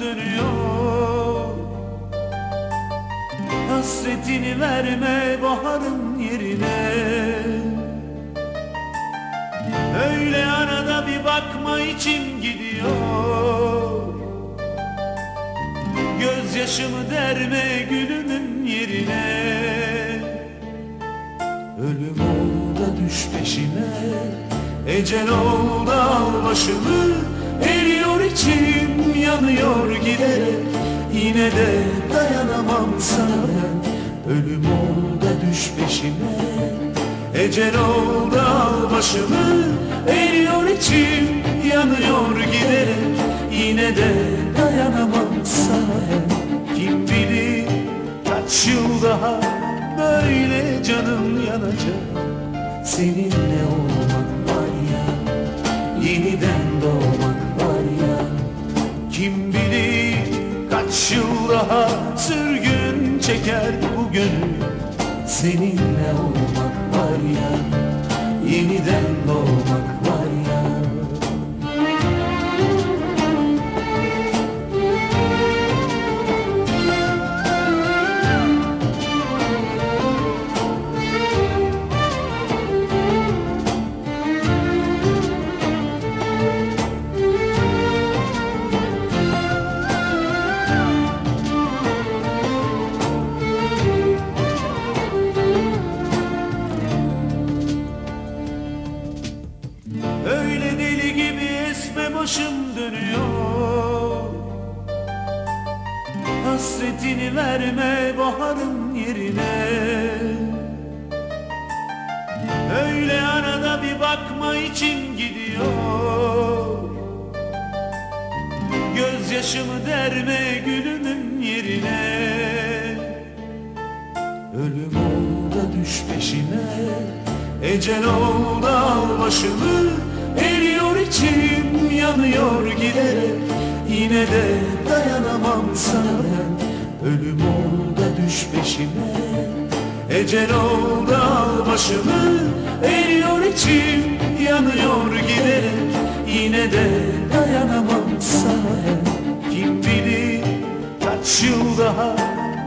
dönüyor. Hasretini verme baharın yerine. Öyle arada bir bakma içim gidiyor. Gözyaşımı derme gülümün yerine. Ölüm ol da düş peşime. Ecel ol da al başımı yanıyor giderek. Yine de dayanamam sana. Ben Ölüm ol da düş peşime. Ecel ol da al başımı. Eriyor içim yanıyor giderek. Yine de dayanamam sana. Ben Kim bilir kaç yıl daha Böyle canım yanacak. Seninle olmak Kim bilir kaç yıl daha Sürgün çeker bu gönül? Seninle olmak var ya Yeniden doğmak dönüyor Hasretini verme baharın yerine. Öyle arada bir bakma içim gidiyor. Gözyaşımı derme gülümün yerine. Ölüm ol da düş peşime. Ecel ol da al başımı Eriyor içim yanıyor giderek. Yine de dayanamam sana ben. Ölüm ol da düş peşime. Ecel ol da al başımı. Eriyor içim yanıyor giderek. Yine de dayanamam sana ben. Kim bilir kaç yıl daha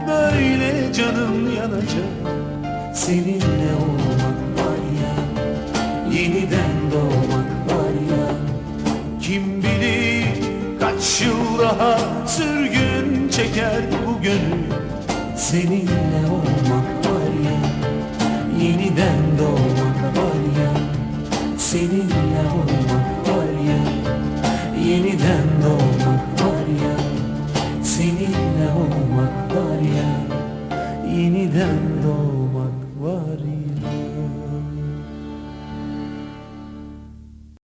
Böyle canım yanacak. Seninle olmak var ya Yeniden doğmak kim bilir kaç yıl daha sürgün çeker bu gönül? Seninle olmak var ya Yeniden doğmak var ya. Seninle olmak var ya Yeniden doğmak var ya. Seninle olmak var ya Yeniden doğmak var ya.